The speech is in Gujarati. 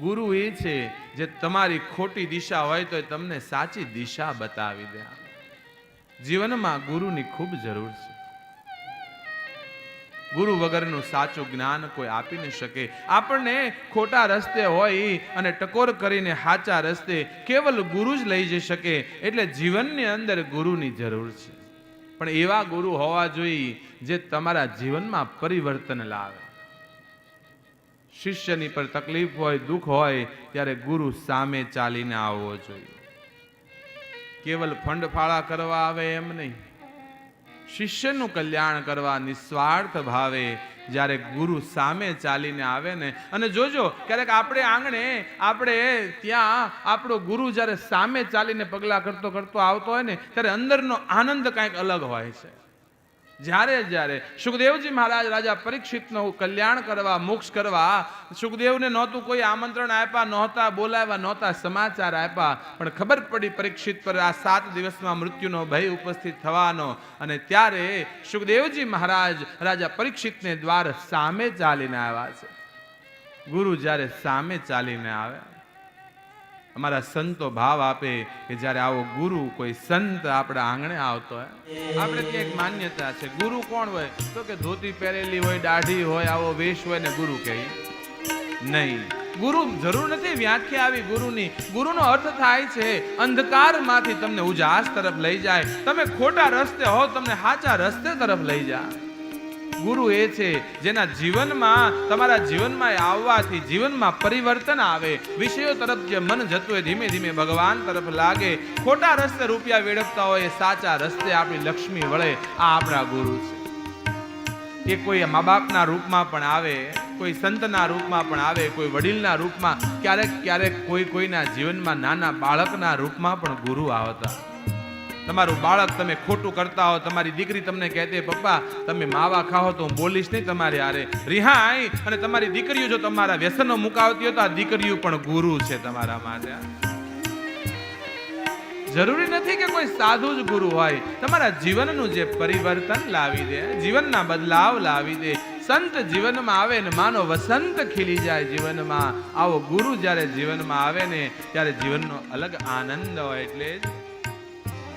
ગુરુ એ છે જે તમારી ખોટી દિશા હોય તો એ તમને સાચી દિશા બતાવી દે. જીવનમાં ગુરુની ખૂબ જરૂર છે. ગુરુ વગરનું સાચું જ્ઞાન કોઈ આપી ન શકે. આપણને ખોટા રસ્તે હોય અને ટકોર કરીને સાચા રસ્તે કેવલ ગુરુ જ લઈ જઈ શકે એટલે જીવનની અંદર ગુરુની જરૂર છે. પણ એવા ગુરુ હોવા જોઈએ જે તમારા જીવનમાં પરિવર્તન લાવે. શિષ્યની પર તકલીફ હોય, દુઃખ હોય, ત્યારે ગુરુ સામે ચાલીને આવવો જોઈએ. કેવલ ફંડ ફાળા કરવા આવે એમ નહીં. શિષ્યનું કલ્યાણ કરવા નિસ્વાર્થ ભાવે જ્યારે ગુરુ સામે ચાલીને આવે ને. અને જોજો, ક્યારેક આપણે આંગણે, આપણે ત્યાં આપણો ગુરુ જ્યારે સામે ચાલીને પગલાં કરતો કરતો આવતો હોય ને, ત્યારે અંદરનો આનંદ કાંઈક અલગ હોય છે. જ્યારે જ્યારે સુખદેવજી મહારાજ રાજા પરીક્ષિતનું કલ્યાણ કરવા, મોક્ષ કરવા, સુખદેવને નહોતું કોઈ આમંત્રણ આપ્યા, નહોતા બોલાવ્યા, નહોતા સમાચાર આપ્યા, પણ ખબર પડી પરીક્ષિત પર આ સાત દિવસમાં મૃત્યુનો ભય ઉપસ્થિત થવાનો અને ત્યારે સુખદેવજી મહારાજ રાજા પરીક્ષિતને દ્વાર સામે ચાલીને આવ્યા છે. ગુરુ જ્યારે સામે ચાલીને આવે અમારા સંતો ભાવ આપે કે જ્યારે આવો ગુરુ, કોઈ સંત આપણા આંગણે આવતો હોય. આપણે ત્યાં એક માન્યતા છે, ગુરુ કોણ હોય? તો કે ધોતી પહેરેલી હોય, દાઢી હોય, આવો વેશ હોય ને ગુરુ કહે. નહીં. ગુરુ જરૂર નથી વ્યાખ્યા આવી ગુરુની. ગુરુનો અર્થ થાય છે, અંધકારમાંથી તમને ઉજાસ તરફ લઈ જાય. તમે ખોટા રસ્તે હો, તમને સાચા રસ્તે તરફ લઈ જાય. ગુરુ એ છે, જેના જીવનમાં, તમારા જીવનમાં આવવાથી જીવનમાં પરિવર્તન આવે. વિષયો તરફ જે મન જતું હોય, ધીમે ધીમે ભગવાન તરફ લાગે. ખોટા રસ્તે રૂપિયા વેડફતા હોય સાચા રસ્તે આપણી લક્ષ્મી વળે. આ આપણા ગુરુ છે. એ કોઈ મા બાપના રૂપમાં પણ આવે, કોઈ સંતના રૂપમાં પણ આવે, કોઈ વડીલના રૂપમાં. ક્યારેક ક્યારેક કોઈ કોઈના જીવનમાં નાના બાળકના રૂપમાં પણ ગુરુ આવતા. તમારું બાળક તમે ખોટું કરતા હો, તમારી દીકરી તમને કહેતી પપ્પા, તમે માવા ખાઓ તો હું બોલીશ નહીં તમારી હારે. રિહાય અને તમારી દીકરીઓ જો તમારા વ્યસનો મુકાવતી હોય તો આ દીકરીઓ પણ ગુરુ છે તમારા માટે. જરૂરી નથી કે કોઈ સાધુ જ ગુરુ હોય. તમારા જીવનનું જે પરિવર્તન લાવી દે, જીવનના બદલાવ લાવી દે. સંત જીવનમાં આવે ને માનો વસંત ખીલી જાય જીવનમાં. આવો ગુરુ જ્યારે જીવનમાં આવે ને, ત્યારે જીવનનો અલગ આનંદ હોય એટલે